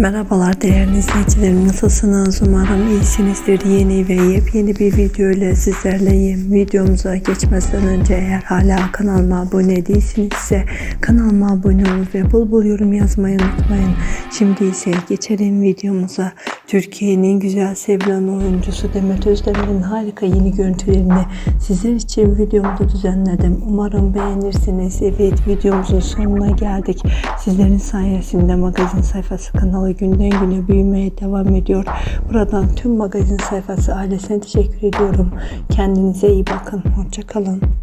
Merhabalar değerli izleyicilerim. Nasılsınız? Umarım iyisinizdir. Yeni ve yepyeni bir video ile sizlerleyim. Videomuza geçmeden önce eğer hala kanalıma abone değilsinizse kanalıma abone ol ve bul bul yorum yazmayı unutmayın. Şimdi ise geçelim videomuza Türkiye'nin güzel sevilen oyuncusu Demet Özdemir'in harika yeni görüntülerini sizler için videomda düzenledim umarım beğenirsiniz evet videomuzun sonuna geldik sizlerin sayesinde magazin sayfası kanalı günden güne büyümeye devam ediyor. Buradan tüm magazin sayfası ailesine teşekkür ediyorum. Kendinize iyi bakın. Hoşçakalın.